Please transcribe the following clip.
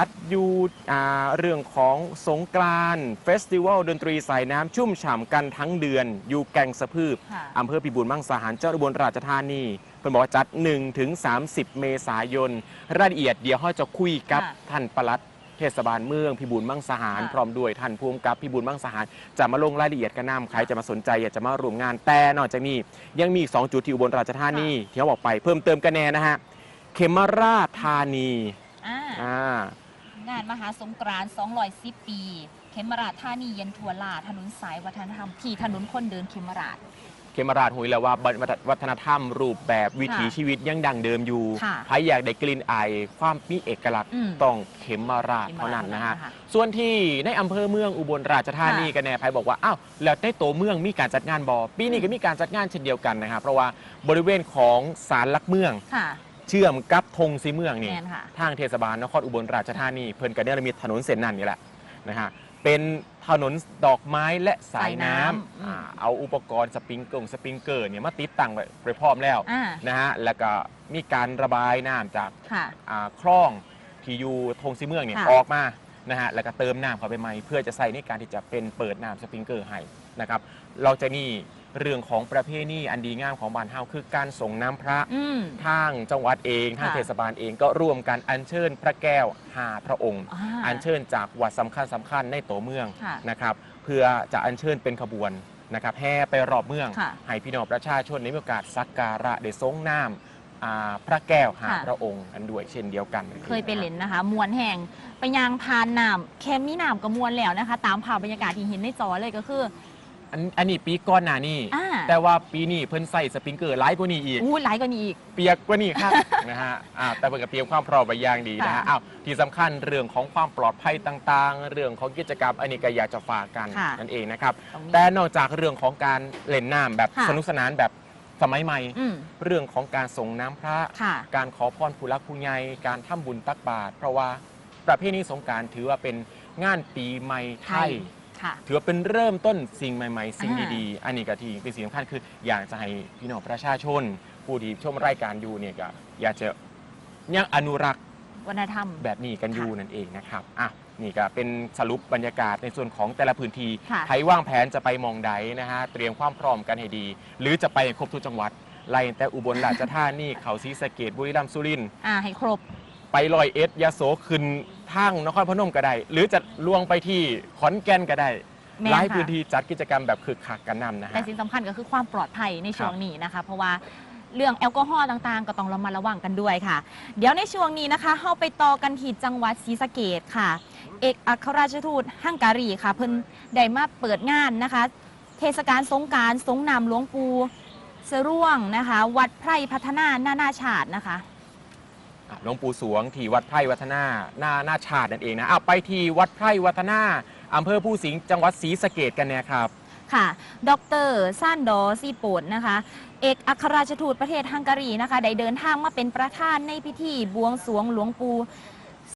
จัดอยู่อ่าเรื่องของสงกรานต์เฟสติวัลดนตรีสายน้ำชุ่มฉ่ำกันทั้งเดือน อยู่แก่งสะพืบค่ะอำเภอพิบูลมังสาหารเจ้าอุบลราชธานีเพิ่นบอกว่าจัด 1 ถึง 30 เมษายน รายละเอียดเดี๋ยวเราจะคุยกับค่ะท่านปลัดเทศบาลเมืองพิบูลมังสาหารค่ะพร้อมด้วยท่านภูมิกับพิบูลมังสาหาร จะมาลงรายละเอียดกันนำใครจะมาสนใจอยากจะมาร่วมงานแต่นอกจากนี้ยังมีอีกสองจุดที่อุบลราชธานีที่เขาบอกไปเพิ่มเติมกันแน่นะฮะเขมราชธานีอ่าอ่า งานมหาสงกรานต์210 ปี เขมราชธานียันทัวลาถนนสายวัฒนธรรมที่ถนนคนเดินเขมราชเขมราชหุยแล้วว่าวัฒนธรรมรูปแบบวิถีค่ะชีวิตยังดังเดิมอยู่ค่ะใครอยากได้กลิ่นอายความมีเอกลักษณ์อืมต้องเขมราชเท่านั้นนะฮะ ส่วนที่ในอำเภอเมืองอุบลราชธานีค่ะกันแน่ไพบอกว่า อ้าวแล้วในตัวเมืองมีการจัดงานบอปีนี้ก็มีการจัดงานเช่นเดียวกันนะครับเพราะว่าบริเวณของศาลหลักเมืองค่ะ เชื่อมกับธงสีเมืองนี่แมนค่ะ ทางเทศบาลนครอุบลราชธานีเพิ่นก็ได้มีถนนเส้นนั้นนี่แหละนะฮะเป็นถนนดอกไม้และสายน้สายน้ำำอ่าเอาอุปกรณ์สปริงเกอร์สปริงเกอร์เนี่ยมาติดตั้งไว้ไปพร้อมแล้วอ่านะฮะแล้วก็มีการระบายน้ำจาก ค่ะ อ่าคลองที่อยู่ธงสีเมืองเนี่ยค่ะ ออกมา นะฮะแล้วก็เติมน้ำเข้าไปใหม่ เพื่อจะใส่ในการที่จะเป็นเปิดน้ำสปริงเกอร์ให้นะครับเราจะนี่เรื่องของประเพณีอันดีงามของบ้านเฮาคือการส่งน้ำพระอืม ทางจังหวัดเองทางค่ะ เทศบาลเองก็ร่วมกันอัญเชิญพระแก้วหาพระองค์ อ่า อัญเชิญจากวัดสำคัญสำคัญในตัวเมืองค่ะนะครับเพื่อจะอัญเชิญเป็นขบวนนะครับแห่ไปรอบเมือง ค่ะให้พี่น้องประชาชนได้มีโอกาสสักการะได้ทรงน้ำอ่าพระแก้วหาค่ะ พระองค์กันด้วยเช่นเดียวกันเคยไปเล่นนะคะ มวนแห่ง ไปยางพานน้ำแค่มีน้ำก็มวนแล้วนะคะ ตามภาพบรรยากาศที่เห็นในจอเลยก็คือ อันอันนี้ปีก่อนหน้านี้อ่า แต่ว่าปีนี้เพิ่นใส่สปริงเกอร์ไลท์กว่านี้อีก อู้หลายกว่านี้อีก เปียกกว่านี้ครับ นะฮะอ่าแต่เปิดกับเตรียมความพร้อมไปอย่างดีนะฮะค่ะอ้าวที่สำคัญเรื่องของความปลอดภัยต่างๆ เรื่องของกิจกรรมอันนี้ก็อยากจะฝากกันค่ะนั่นเองนะครับ ตรงนี้แต่นอกจากเรื่องของการเล่นน้ำแบบค่ะ สนุกสนานแบบสมัยใหม่ อืมเรื่องของการส่งน้ำพระ ค่ะ การขอพรผู้รักผู้ใหญ่การทำบุญตักบาตรเพราะว่า ประเพณีสงกรารถือว่าเป็นงานปีใหม่ไทย ค่ะ ถือว่าเป็นเริ่มต้นสิ่งใหม่ ๆ สิ่งอ่า ดีๆ อันนี้ก็ที่เป็นสิ่งสำคัญคือ อยากจะให้พี่น้องประชาชน ผู้ที่ชมรายการอยู่เนี่ยก็อยากจะยังอนุรักษ์วัฒนธรรม แบบนี้กันอยู่ค่ะนั่นเองนะครับอะนี่ก็เป็นสรุปบรรยากาศในส่วนของแต่ละพื้นที่ค่ะ ใครว่างแผนจะไปมองใดนะฮะเตรียมความพร้อมกันให้ดี หรือจะไปครบทุกจังหวัดไล่แต่อุบลราชธานีเขาศรีสะเกดบุรีรัมย์สุรินทร์ อ่าให้ครบ ไปลอยเอ็ดยาโสขึ้น ทางนครพนมก็ได้ หรือจะล่วงไปที่ขอนแก่นก็ได้แม่นหลายค่ะ พื้นที่จัดกิจกรรมแบบคึกคักกันนำนะแต่ฮะ สิ่งสำคัญก็คือความปลอดภัยในช่วงนี้นะคะ เพราะว่าเรื่องแอลกอฮอล์ต่างๆ ก็ต้องระมัดระวังกันด้วยค่ะ เดี๋ยวในช่วงนี้นะคะเข้าไปต่อกันที่จังหวัดศรีสะเกดค่ะ เอกอัครราชทูตฮังการีค่ะ เพิ่นได้มาเปิดงานนะคะ เทศกาลสงกรารสงนามหลวงปูเสร่วงนะคะ วัดไพรพัฒนานานาชาตินะคะอะ หลวงปู่สวงที่วัดไพร่วัฒนาหน้าหน้าชาตินั่นเองนะอะไปที่วัดไพร่วัฒนาอำเภอผู้สิงห์จังหวัดศรีสะเกดกันเนี่ยครับค่ะ ดรซ่านดอซีโปดนะคะ เอกอัครราชทูตประเทศฮังการีนะคะ ได้เดินทางมาเป็นประธานในพิธีบวงสรวงหลวงปู่